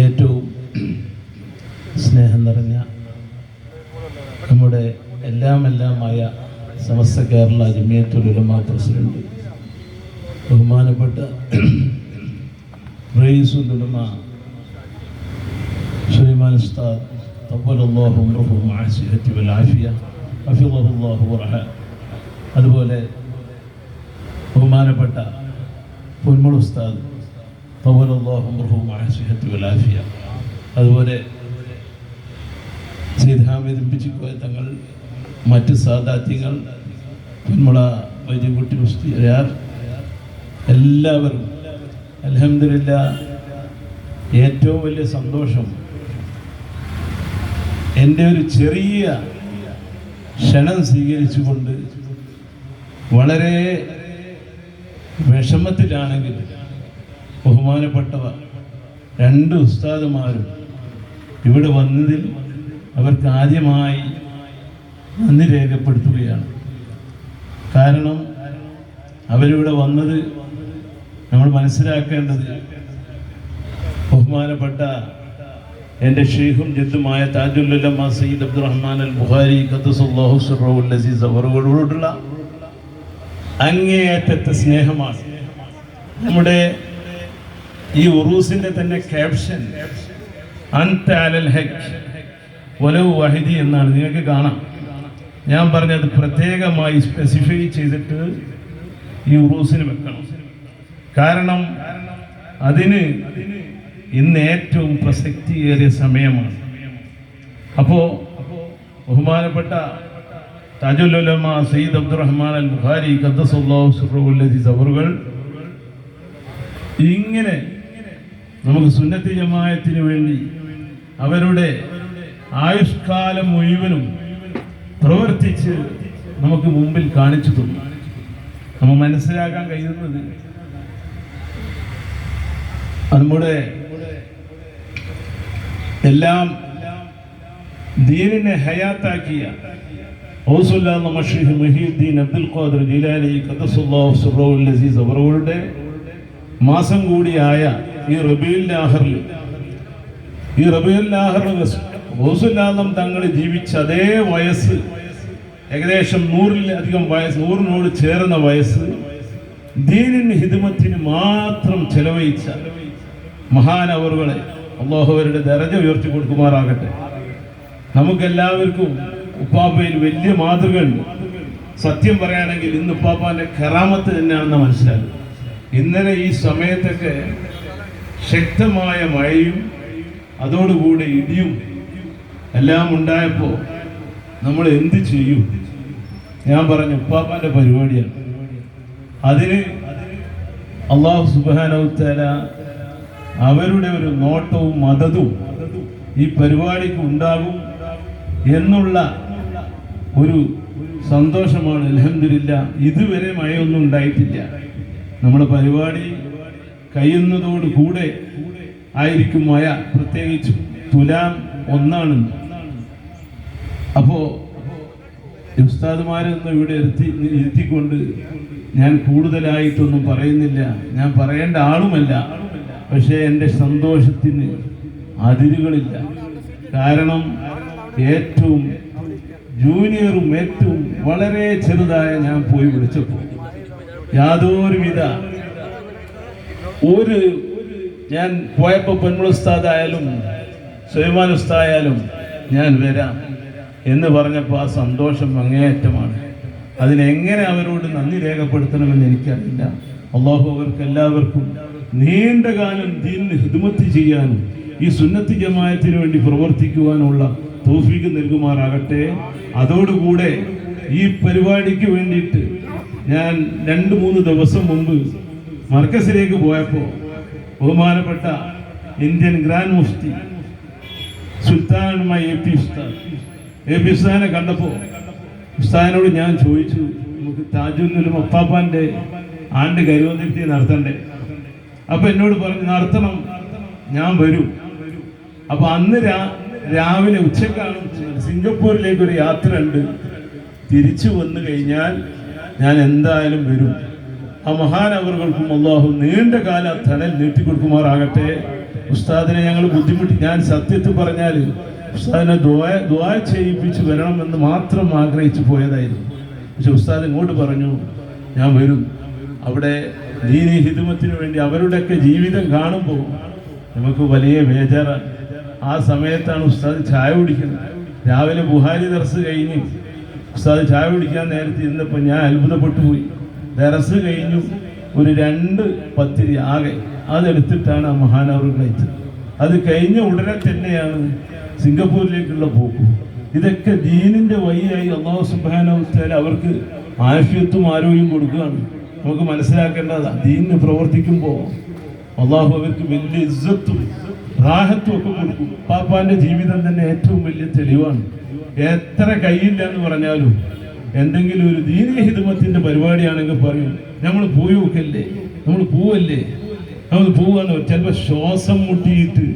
ഏറ്റവും സ്നേഹം നിറഞ്ഞ നമ്മുടെ എല്ലാം എല്ലാമായ സമസ്ത കേരള ജമിയത്തുലമ പ്രസിഡന്റ് ബഹുമാനപ്പെട്ട റയീസുലമ സുലൈമാൻ ഉസ്താദ് തബ്ബലല്ലാഹു ഉംറഹു മഅസിഹത്തി വൽ ആഫിയ അഫിളഹുല്ലാഹു വറഹ. അതുപോലെ ബഹുമാനപ്പെട്ട പൊന്മുൾ ഉസ്താദ് അതുപോലെ പിച്ചിക്കോയ തങ്ങൾ മറ്റ് സാദാത്യങ്ങൾ പൊന്മുള വൈദ്യകുട്ടി മുസ്തിയാർ എല്ലാവരും അലഹമില്ല ഏറ്റവും വലിയ സന്തോഷം എന്റെ ഒരു ചെറിയ ക്ഷണം സ്വീകരിച്ചുകൊണ്ട് വളരെ വിഷമത്തിലാണെങ്കിൽ ബഹുമാനപ്പെട്ടവർ രണ്ട് ഉസ്താദുമാരും ഇവിടെ വന്നതിൽ അവർക്ക് ആദ്യമായി നന്ദി രേഖപ്പെടുത്തുകയാണ്. കാരണം അവരിവിടെ വന്നത് നമ്മൾ മനസ്സിലാക്കേണ്ടത് ബഹുമാനപ്പെട്ട എന്റെ ഷെയ്ഖും ജദ്ദുമായ താജുല്ലമ്മ സയ്യിദ് അബ്ദുറഹ്മാൻ അൽ ബുഖാരി ഖദ്ദസുല്ലാഹു സുറവുൽ അസീസ് അവരോടുള്ള അങ്ങേയറ്റത്തെ സ്നേഹമാണ്. നമ്മുടെ ഈ ഉറൂസിന്റെ തന്നെ ക്യാപ്ഷൻ വഹിദി എന്നാണ്. നിങ്ങൾക്ക് കാണാം. ഞാൻ പറഞ്ഞത് പ്രത്യേകമായി സ്പെസിഫൈ ചെയ്തിട്ട് ഈ ഉറൂസിന് വെക്കണം. കാരണം അതിന് ഇന്ന് ഏറ്റവും പ്രസക്തിയേറിയ സമയമാണ്. അപ്പോ ബഹുമാനപ്പെട്ട സയ്യിദ് അബ്ദുറഹ്മാൻ അൽ ബുഖാരി ഖദ്ദസുല്ലാഹു സിർറുൽ അസീസ് അവറുകൾ ഇങ്ങനെ നമുക്ക് സുന്നത്തി ജമായത്തിന് വേണ്ടി അവരുടെ ആയുഷ്കാലം മുഴുവനും പ്രവർത്തിച്ച് നമുക്ക് മുമ്പിൽ കാണിച്ചു തന്നു. നമ്മൾ മനസ്സിലാക്കാൻ കഴിയുന്നത് നമ്മുടെ എല്ലാം ദീനിനെ ഹയാത്താക്കിയ ഔസുല്ലാന്ന മഹീദ്ദീൻ അബ്ദുൽ മാസം കൂടിയായ ഈ റബീൽ ലാഹറിൽ ഈ റബീൽ ലാഹറിൽ ഔസുല്ലാന്നം തങ്ങൾ ജീവിച്ച അതേ വയസ്സ് ഏകദേശം നൂറിലധികം വയസ്സ് നൂറിനോട് ചേർന്ന വയസ്സ് ദീനിന് ഹിദമത്തിന് മാത്രം ചെലവഴിച്ച മഹാനവറുകളെ അള്ളാഹുവരുടെ ദരജ ഉയർത്തി കൊടുക്കുമാറാകട്ടെ. നമുക്കെല്ലാവർക്കും ഉപ്പാപ്പയിൽ വലിയ മാതൃകയുണ്ട്. സത്യം പറയുകയാണെങ്കിൽ ഇന്ന് ഉപ്പാപ്പാന്റെ കറാമത്ത് തന്നെയാണെന്ന് മനസ്സിലാകും. ഇന്നലെ ഈ സമയത്തൊക്കെ ശക്തമായ മഴയും അതോടുകൂടി ഇടിയും എല്ലാം ഉണ്ടായപ്പോൾ നമ്മൾ എന്ത് ചെയ്യും? ഞാൻ പറഞ്ഞു ഉപ്പാപ്പാന്റെ പരിപാടിയാണ്. അതിന് അള്ളാഹു സുബാനവുത്തല അവരുടെ ഒരു നോട്ടവും മതതും ഈ പരിപാടിക്ക് ഉണ്ടാകും എന്നുള്ള ഒരു സന്തോഷമാണ് അലഹമില്ല ഇതുവരെ മഴയൊന്നും ഉണ്ടായിട്ടില്ല. നമ്മുടെ പരിപാടി കഴിയുന്നതോട് കൂടെ ആയിരിക്കും മഴ. പ്രത്യേകിച്ച് തുലാം ഒന്നാണ്. അപ്പോ ഉസ്താദ്മാരൊന്നും ഇവിടെ എത്തി ഇരുത്തിക്കൊണ്ട് ഞാൻ കൂടുതലായിട്ടൊന്നും പറയുന്നില്ല. ഞാൻ പറയേണ്ട ആളുമല്ല. പക്ഷേ എന്റെ സന്തോഷത്തിന് അതിരുകളില്ല. കാരണം ഏറ്റവും ജൂനിയറും ഏറ്റവും വളരെ ചെറുതായ ഞാൻ പോയി വിളിച്ചപ്പോൾ യാതൊരുവിധ ഒരു ഞാൻ പോയപ്പോൾ പെൺമുളസ്താദായാലും സുലൈമാൻ ഞാൻ വരാം എന്ന് പറഞ്ഞപ്പോൾ ആ സന്തോഷം അങ്ങേയറ്റമാണ്. അതിനെങ്ങനെ അവരോട് നന്ദി രേഖപ്പെടുത്തണമെന്ന് എനിക്കറിയില്ല. അള്ളാഹു അവർക്ക് എല്ലാവർക്കും നീണ്ട കാലം ദീനിന് ഹിദ്മത്ത് ചെയ്യാനും ഈ സുന്നത്തി ജമായത്തിന് വേണ്ടി പ്രവർത്തിക്കുവാനുള്ള തോഫീക്ക് നൽകുമാറാകട്ടെ. അതോടുകൂടെ ഈ പരിപാടിക്ക് വേണ്ടിയിട്ട് ഞാൻ രണ്ട് മൂന്ന് ദിവസം മുമ്പ് മർക്കസിലേക്ക് പോയപ്പോൾ ബഹുമാനപ്പെട്ട Indian grand Mufti സുൽത്താനുമായി A P Usthad A P ഉസ്താദിനെ കണ്ടപ്പോൾ ഉസ്താദിനോട് ഞാൻ ചോദിച്ചു നമുക്ക് താജുദ്ദീനും അപ്പാപ്പാന്റെ ആണ്ട് കരുവന്നിരുത്തി നടത്തണ്ടേ? അപ്പം എന്നോട് പറഞ്ഞു നടത്തണം ഞാൻ വരും. അപ്പം അന്ന് രാ രാവിലെ ഉച്ചക്കാണ് സിംഗപ്പൂരിലേക്ക് ഒരു യാത്ര ഉണ്ട് തിരിച്ചു വന്നു കഴിഞ്ഞാൽ ഞാൻ എന്തായാലും വരും. ആ മഹാനവറുകൾക്കും അള്ളാഹു നീണ്ട കാല തണൽ നീട്ടിക്കൊടുക്കുമാറാകട്ടെ. ഉസ്താദിനെ ഞങ്ങൾ ബുദ്ധിമുട്ടി ഞാൻ സത്യത്തിൽ പറഞ്ഞാൽ ഉസ്താദിനെ ദ്വായ ദ്വായ ചെയ്യിപ്പിച്ച് വരണമെന്ന് മാത്രം ആഗ്രഹിച്ചു പോയതായിരുന്നു. പക്ഷെ ഉസ്താദ് ഇങ്ങോട്ട് പറഞ്ഞു ഞാൻ വരും. അവിടെ ദീനി ഹിതുമത്തിനു വേണ്ടി അവരുടെയൊക്കെ ജീവിതം കാണുമ്പോൾ നമുക്ക് വലിയ ബേജാറാണ് ആ സമയത്താണ് ഉസ്താദ് ചായ കുടിക്കുന്നത്. രാവിലെ ബുഹാരി ദർസ് കഴിഞ്ഞ് ഉസ്താദ് ചായ കുടിക്കാൻ നേരത്തെ ഇരുന്നപ്പോൾ ഞാൻ അത്ഭുതപ്പെട്ടു പോയി ദർസ് കഴിഞ്ഞു ഒരു രണ്ട് പത്തിരി ആകെ അതെടുത്തിട്ടാണ് ആ മഹാനവർ കഴിച്ചത്. അത് കഴിഞ്ഞ ഉടനെ തന്നെയാണ് സിംഗപ്പൂരിലേക്കുള്ള പോക്ക്. ഇതൊക്കെ ദീനിന്റെ വഴിയായി അള്ളാഹു സുബാനവസ്ഥയിൽ അവർക്ക് ആഫിയത്തും ആരോഗ്യം കൊടുക്കുകയാണ്. നമുക്ക് മനസ്സിലാക്കേണ്ടതാണ് ദീനിന് പ്രവർത്തിക്കുമ്പോൾ അള്ളാഹു അവർക്ക് വലിയ ഇസ്സത്തും റാഹത്തും ഒക്കെ കൊടുക്കും. പാപ്പാന്റെ ജീവിതം തന്നെ ഏറ്റവും വലിയ തെളിവാണ്. എത്ര കയ്യില്ല എന്ന് പറഞ്ഞാലും എന്തെങ്കിലും ഒരു ദീനീയ ഹിതമത്തിന്റെ പരിപാടിയാണെങ്കിൽ പറയും നമ്മൾ പോയി നോക്കല്ലേ നമ്മൾ പോവല്ലേ? നമ്മൾ പോവാന്ന്. ചിലപ്പോൾ ശ്വാസം മുട്ടിയിട്ട്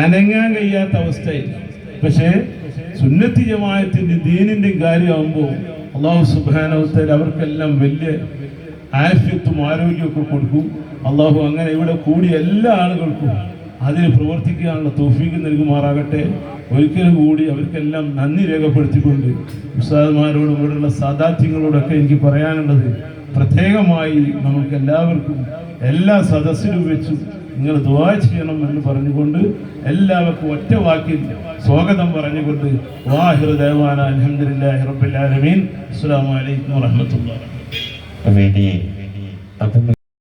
അനങ്ങാൻ കഴിയാത്ത അവസ്ഥയിൽ പക്ഷേ സുന്നത്തി ജമായത്തിന്റെ ദീനിന്റെയും കാര്യമാകുമ്പോൾ അള്ളാഹു സുബാനവസ്ഥയിൽ അവർക്കെല്ലാം വലിയ ആഫ്യത്തും ആരോഗ്യമൊക്കെ കൊടുക്കും. അള്ളാഹു അങ്ങനെ ഇവിടെ കൂടി എല്ലാ ആളുകൾക്കും അതിന് പ്രവർത്തിക്കാനുള്ള തോഫീക്ക് നൽകുമാറാകട്ടെ. ഒരിക്കലും കൂടി അവർക്കെല്ലാം നന്ദി രേഖപ്പെടുത്തിക്കൊണ്ട് ഉസ്താദന്മാരോടും ഇവിടെയുള്ള സാദാത്യങ്ങളോടൊക്കെ എനിക്ക് പറയാനുള്ളത് പ്രത്യേകമായി നമുക്ക് എല്ലാവർക്കും എല്ലാ സദസ്സിലും വെച്ചും നിങ്ങൾ ദുവാ ചെയ്യണം എന്ന് പറഞ്ഞുകൊണ്ട് എല്ലാവർക്കും ഒറ്റ വാക്കിൽ സ്വാഗതം പറഞ്ഞുകൊണ്ട് വാഹിർ ദേവാന അലഹദില്ലാഹി റബ്ബിൽ ആലമീൻ. അസ്സലാമു അലൈക്കും വറഹ്മത്തുള്ളാഹി